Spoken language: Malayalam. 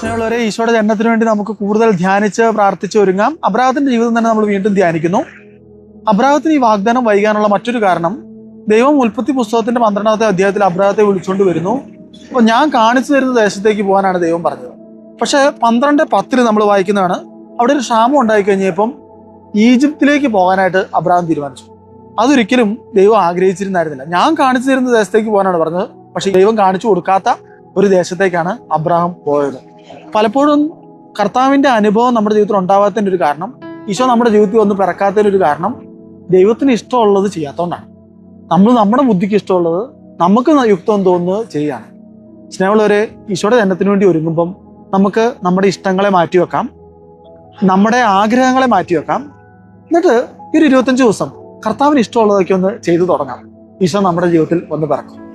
പ്രിയമുള്ളവരെ ഈശോയുടെ ജനനത്തിന് വേണ്ടി നമുക്ക് കൂടുതൽ ധ്യാനിച്ച് പ്രാർത്ഥിച്ച് ഒരുങ്ങാം. അബ്രാഹത്തിന്റെ ജീവിതം തന്നെ നമ്മൾ വീണ്ടും ധ്യാനിക്കുന്നു. അബ്രാഹത്തിന് ഈ വാഗ്ദാനം വൈകാനുള്ള മറ്റൊരു കാരണം ദൈവം ഉൽപ്പത്തി പുസ്തകത്തിന്റെ പന്ത്രണ്ടാമത്തെ അധ്യായത്തിൽ അബ്രാഹത്തെ വിളിച്ചുകൊണ്ട് വരുന്നു. അപ്പൊ ഞാൻ കാണിച്ചു തരുന്ന ദേശത്തേക്ക് പോകാനാണ് ദൈവം പറഞ്ഞത്. പക്ഷേ പന്ത്രണ്ട് പത്തിൽ നമ്മൾ വായിക്കുന്നതാണ്. അവിടെ ഒരു ക്ഷാമം ഉണ്ടായി കഴിഞ്ഞപ്പം ഈജിപ്തിലേക്ക് പോകാനായിട്ട് അബ്രാഹം തീരുമാനിച്ചു. അതൊരിക്കലും ദൈവം ആഗ്രഹിച്ചിരുന്നായിരുന്നില്ല. ഞാൻ കാണിച്ചു തരുന്ന ദേശത്തേക്ക് പോകാനാണ് പറഞ്ഞത്. പക്ഷേ ദൈവം കാണിച്ചു കൊടുക്കാത്ത ഒരു ദേശത്തേക്കാണ് അബ്രാഹം പോയത്. പലപ്പോഴും കർത്താവിന്റെ അനുഭവം നമ്മുടെ ജീവിതത്തിൽ ഉണ്ടാവാത്തതിന്റെ ഒരു കാരണം ഈശോ നമ്മുടെ ജീവിതത്തിൽ ഒന്ന് പിറക്കാത്തതിന്റെ ഒരു കാരണം ദൈവത്തിന് ഇഷ്ടമുള്ളത് ചെയ്യാത്തതുകൊണ്ടാണ് നമ്മൾ നമ്മുടെ ബുദ്ധിക്ക് ഇഷ്ടമുള്ളത് നമുക്ക് യുക്തം തോന്നുന്നത് ചെയ്യാണ് സ്നേഹമുള്ളവരെ ഈശോയുടെ ജനത്തിന് വേണ്ടി ഒരുങ്ങുമ്പം നമുക്ക് നമ്മുടെ ഇഷ്ടങ്ങളെ മാറ്റിവെക്കാം നമ്മുടെ ആഗ്രഹങ്ങളെ മാറ്റിവെക്കാം എന്നിട്ട് ഈ ഒരു ഇരുപത്തഞ്ച് ദിവസം കർത്താവിന് ഇഷ്ടമുള്ളതൊക്കെ ഒന്ന് ചെയ്തു തുടങ്ങാം. ഈശോ നമ്മുടെ ജീവിതത്തിൽ ഒന്ന് പിറക്കും.